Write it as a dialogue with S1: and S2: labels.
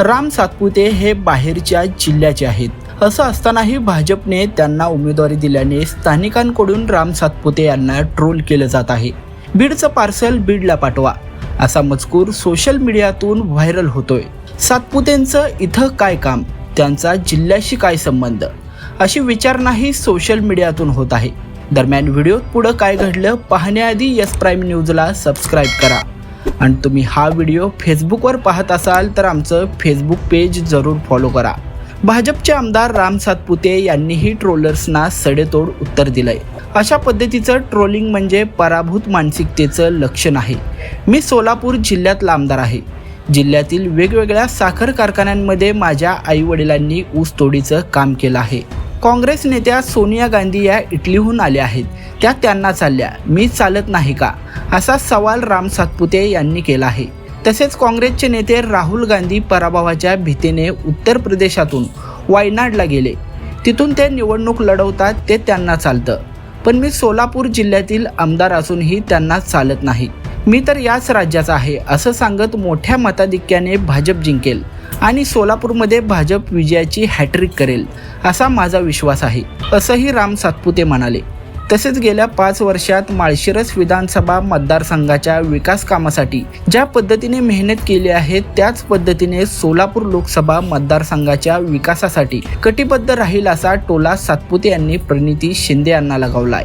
S1: राम सातपुते हे बाहेरच्या जिल्ह्याचे आहेत. असं असतानाही भाजपने त्यांना उमेदवारी दिल्याने स्थानिकांकडून राम सातपुते यांना ट्रोल केलं जात आहे. बीडचं पार्सल बीडला पाठवा. असा मजकूर सोशल मीडियातून व्हायरल होतोय. सातपुतेंचं इथं काय काम? त्यांचा जिल्ह्याशी काय संबंध? अशी विचारणाही सोशल मीडियातून होत आहे. दरम्यान व्हिडिओत पुढं काय घडलं पाहण्याआधी यस प्राईम न्यूजला सबस्क्राईब करा. आणि तुम्ही हा व्हिडिओ फेसबुकवर पाहत असाल तर आमचं फेसबुक पेज जरूर फॉलो करा. भाजपचे आमदार राम सातपुते यांनीही ट्रोलर्सना सडेतोड उत्तर दिलंय. अशा पद्धतीचं ट्रोलिंग म्हणजे पराभूत मानसिकतेचं लक्षण आहे. मी सोलापूर जिल्ह्यातला आमदार आहे. जिल्ह्यातील वेगवेगळ्या साखर कारखान्यांमध्ये माझ्या आईवडिलांनी ऊसतोडीचं काम केलं आहे. काँग्रेस नेत्या सोनिया गांधी या इटलीहून आल्या आहेत. त्या त्यांना चालल्या. मी चालत नाही का? असा सवाल राम सातपुते यांनी केला आहे. तसेच काँग्रेसचे नेते राहुल गांधी पराभवाच्या भीतीने उत्तर प्रदेशातून वायनाडला गेले. तिथून ते निवडणूक लढवतात ते त्यांना चालतं. पण मी सोलापूर जिल्ह्यातील आमदार असूनही त्यांना चालत नाही. मी तर याच राज्याचा आहे असं सांगत मोठ्या मताधिक्याने भाजप जिंकेल आणि सोलापूरमध्ये भाजप विजयाची हॅट्रिक करेल असा माझा विश्वास आहे असंही राम सातपुते म्हणाले. तसेच गेल्या पाच वर्षात माळशिरस विधानसभा मतदारसंघाच्या विकास कामासाठी ज्या पद्धतीने मेहनत केली आहे त्याच पद्धतीने सोलापूर लोकसभा मतदारसंघाच्या विकासासाठी कटिबद्ध राहील असा टोला सातपुते यांनी प्रणिती शिंदे यांना लगावलाय.